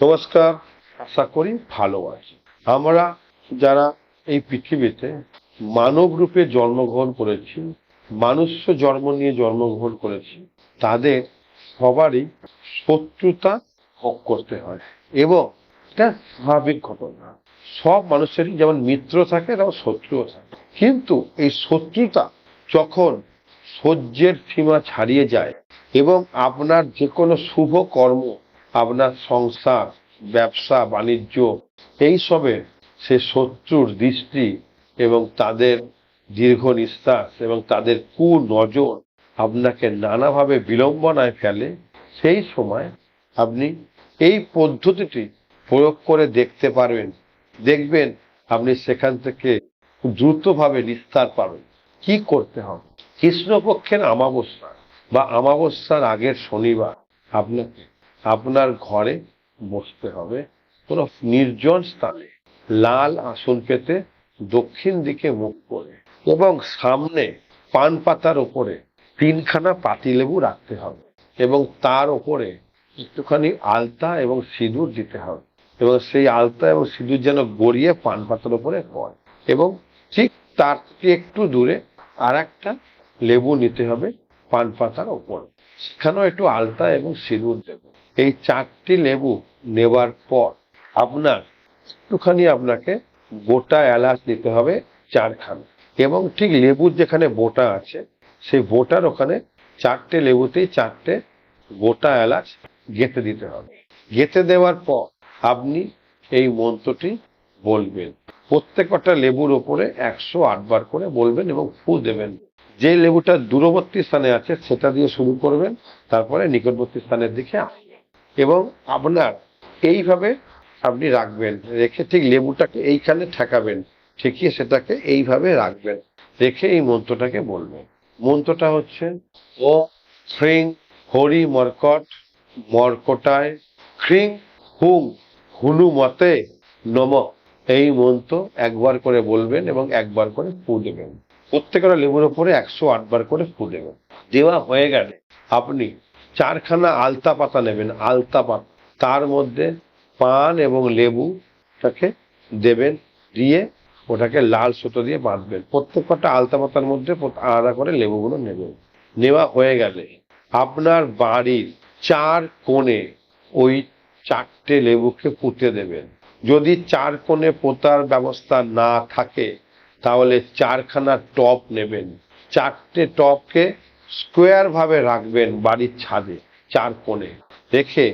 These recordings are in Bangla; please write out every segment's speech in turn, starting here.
নমস্কার, আশা করি ভালো আছি। আমরা যারা এই পৃথিবীতে মানব রূপে জন্মগ্রহণ করেছি, মানুষ্য জন্ম নিয়ে জন্মগ্রহণ করেছি, তাদের সবারই শত্রুতা ভোগ করতে হয় এবং এটা স্বাভাবিক ঘটনা। সব মানুষেরই যেমন মিত্র থাকে, তেমন শত্রুও থাকে। কিন্তু এই শত্রুতা যখন সহ্যের সীমা ছাড়িয়ে যায় এবং আপনার যে কোনো শুভ কর্ম, আপনার সংসার ব্যবসা, বাণিজ্য এইসবে সে শত্রুর দৃষ্টি এবং তাদের দীর্ঘ নিঃশ্বাস এবং তাদের কু নজর আপনাকে নানাভাবে বিলম্বনায় ফেলে, সেই সময় আপনি এই পদ্ধতিটি প্রয়োগ করে দেখতে পারবেন। দেখবেন আপনি সেখান থেকে দ্রুতভাবে নিস্তার পাবেন। কি করতে হবে? কৃষ্ণপক্ষের আমাবস্যা বা আমাবস্যার আগের শনিবার আপনাকে আপনার ঘরে বসতে হবে। কোনো নির্জন স্থানে লাল আসন পেতে দক্ষিণ দিকে মুখ করে এবং সামনে পান পাতার ওপরে তিনখানা পাতিলেবু রাখতে হবে এবং তার ওপরে একটুখানি আলতা এবং সিঁদুর দিতে হবে এবং সেই আলতা এবং সিঁদুর যেন গড়িয়ে পান পাতার উপরে পড়ে এবং ঠিক তার একটু দূরে আর একটা লেবু নিতে হবে পান পাতার ওপর সেখানেও একটু আলতা এবং সিঁদুর দেবে। এই চারটি লেবু নেবার পর আপনার একটুখানি আপনাকে গোটা এলাচ দিতে হবে চারখানা। এবং ঠিক লেবুর যেখানে বোটা আছে, সেই বোটার ওখানে চারটে লেবুতেই চারটে গোটা এলাচ গেঁথে দিতে হবে। গেঁথে দেওয়ার পর আপনি এই মন্ত্রটি বলবেন। প্রত্যেকটা লেবুর ওপরে একশো আটবার করে বলবেন এবং ফু দেবেন। যে লেবুটা দূরবর্তী স্থানে আছে, সেটা দিয়ে শুরু করবেন, তারপরে নিকটবর্তী স্থানের দিকে এবং আপনার এইভাবে আপনি রাখবেন। রেখে ঠিক লেবুটাকে এইখানে ঠেকাবেন। ঠেকিয়ে সেটাকে এইভাবে রাখবেন। রেখে এই মন্ত্রটাকে বলবেন। মন্ত্রটা হচ্ছে ও হ্রিং হরি মর্কট মর্কটায় হ্রিং হুম হুনুমতে নম। এই মন্ত্র একবার করে বলবেন এবং একবার করে ফু দেবেন। প্রত্যেকটা লেবুর ওপরে একশো আটবার করে ফু দেবেন। দেওয়া হয়ে গেলে আপনি চারখানা আলতা পাতা নেবেন। আলতা পাতা তার মধ্যে পান এবং লেবুটাকে দেবেন, দিয়ে ওটাকে লাল সুতো দিয়ে বাঁধবেন। প্রত্যেকটা আলতা পাতার মধ্যে আলাদা করে লেবুগুলো নেবেন। নেওয়া হয়ে গেলে আপনার বাড়ির চার কোণে ওই চারটে লেবুকে পুঁতে দেবেন। যদি চার কোণে পোতার ব্যবস্থা না থাকে, তাহলে চারখানা টপ নেবেন। চারটে টপকে স্কোয়ার ভাবে রাখবেন বাড়ির ছাদে, চার কোণে। রেখে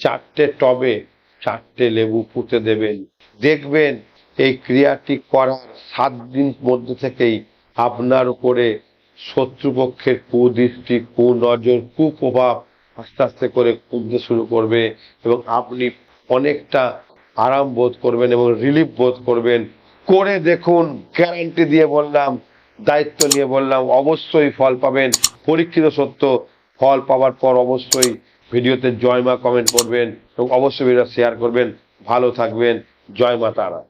চারটে টবে চারটে লেবু পুঁতে দেবেন। দেখবেন এই ক্রিয়াটি করার সাত দিন মধ্যে থেকেই আপনার উপরে শত্রুপক্ষের কুদৃষ্টি, কুনজর, কুপ্রভাব আস্তে আস্তে করে কমতে শুরু করবে এবং আপনি অনেকটা আরাম বোধ করবেন এবং রিলিফ বোধ করবেন। করে দেখুন গ্যারান্টি দিয়ে বললাম, দায়িত্ব নিয়ে বললাম, অবশ্যই ফল পাবেন। পরীক্ষিত সত্য, ফল পাওয়ার পর অবশ্যই ভিডিওতে জয় মা কমেন্ট করবেন এবং অবশ্যই ভিডিও শেয়ার করবেন। ভালো থাকবেন। জয় মা তারা।